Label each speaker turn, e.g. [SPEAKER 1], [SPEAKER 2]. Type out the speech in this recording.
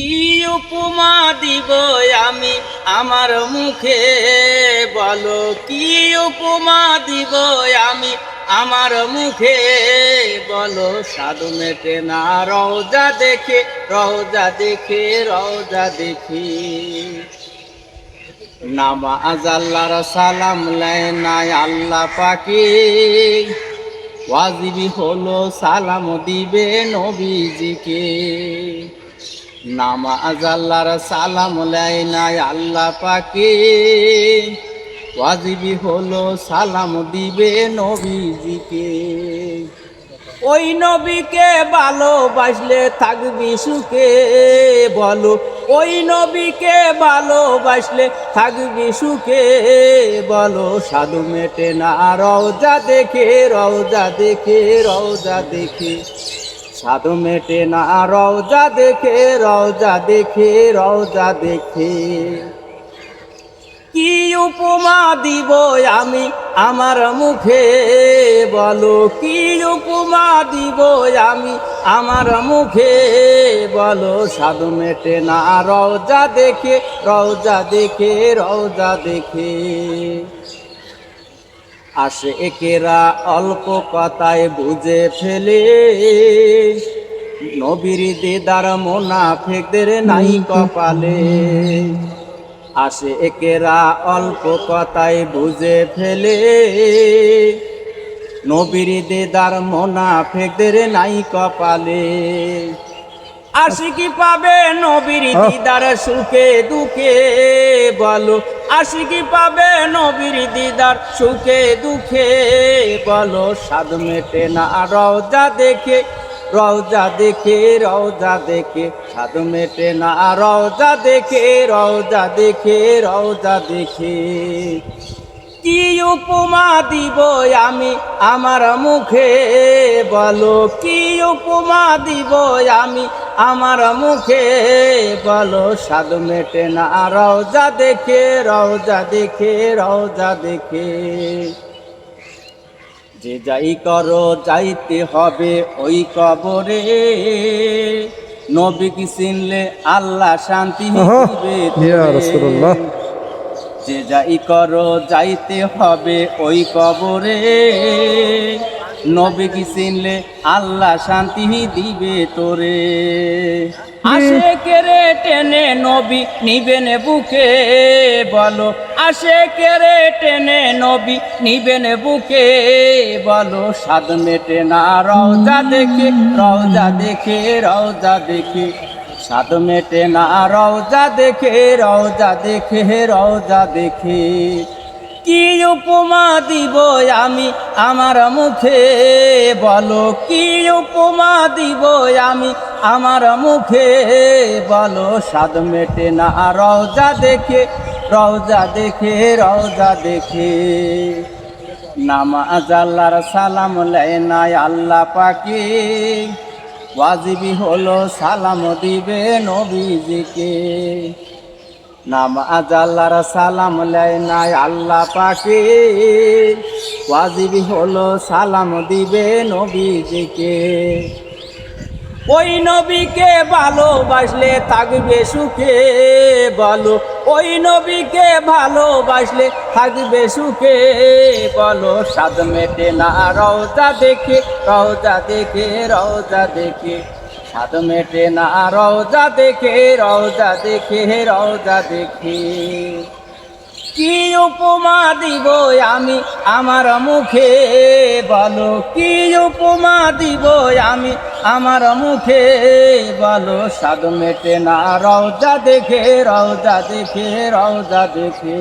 [SPEAKER 1] কি উপমা দিব আমি আমার মুখে? বলো, কি উপমা দিব আমি আমার মুখে? বলো সাধু মেটে না, রওজা দেখে রওজা দেখে, রওজা দেখি। নামাজ আল্লাহর সালাম লাই নাই আল্লাহ পাকি। ওয়াজিবি হলো সালাম দিবে নবীজিকে। নামাজ আল্লাহর সালাম নাই, আল্লাহ পাকি। ওয়াজিবি হলো সালাম দিবে নবীজিকে। ওই নবীকে ভালোবাসলে থাকবি সুখে, বলো। ওই নবীকে ভালোবাসলে থাকবি সুখে, বলো। সাধু মেটে না, রওজা দেখে রওজা দেখে রওজা দেখে। সাধু মেটে না, রওজা দেখে রওজা দেখে রওজা দেখে। কি উপমা দিব আমি আমার মুখে, বলো কি উপমা দিব আমি আমার মুখে, বলো সাধু মেটে না, রওজা দেখে রওজা দেখে রওজা দেখে। আসে একেরা অল্প কথায় বুঝে ফেলে নবীর দেদার মোনাফেকদের নাই কপালে। আসে একেরা অল্প কথায় বুঝে ফেলে নবীর দেদার মোনাফেকদের নাই কপালে। আশিকি পাবে নবীর দিদার সুখে দুঃখে বলো। আশিকি পাবে নবীর দিদার সুখে দুঃখে বলো। সাধু মেটে না রওজা দেখে রওজা দেখে রওজা দেখে। সাধু মেটে না রওজা দেখে রওজা দেখে রওজা দেখে। কি উপমা দিব আমি আমার মুখে বলো। কি উপমা দিব আমি আমার মুখে বলো সাধু মেটে না। রওজা দেখে রওজা দেখে রওজা দেখে। যে যাই করো যাইতে হবে ওই কবরে। নবী কি চিনলে আল্লাহ শান্তি। যে যাই করো যাইতে হবে ওই কবরে। নবী কি চিনলে? আল্লাহ শান্তি দিবে তোরে। আসে কেরে টেনে নবী নিবেন বুকে, বলো। আসে কেরে টেনে নবী নিবেন বুকে, বলো। সাদ মেটে না, রওজা দেখে রওজা দেখে রওজা দেখে। সাদ মেটে না, রওজা দেখে রওজা দেখে রওজা দেখে। কি উপমা দিব আমি আমার মুখে? বলো, কি উপমা দিব আমি আমার মুখে? বলো সাদ মেটে না রওজা দেখে রওজা দেখে রওজা দেখে। নামাজ আল্লাহর সালাম নাই আল্লাহ পাকি। ওয়াজিবি হলো সালাম দিবে নবীজিকে। নামাজ আল্লাহর সালাম লাই নাই আল্লাহ পাকে। ওয়াজিবি হলো সালাম দিবে নবীজিকে। ওই নবীকে ভালোবাসলে থাকবে সুখে, বলো, ওই নবীকে ভালোবাসলে থাকবে সুখে, বলো সাদ মেটে না রওজা দেখে রওজা দেখে রওজা দেখে। সাদ মেটে না, রওজা দেখে রওজা দেখে রওজা দেখে। কি উপমা দিব আমি আমার মুখে? বলো, কি উপমা দিব আমি আমার মুখে? বলো, সাধু মেটে না, রওজা দেখে রওজা দেখে রওজা দেখে।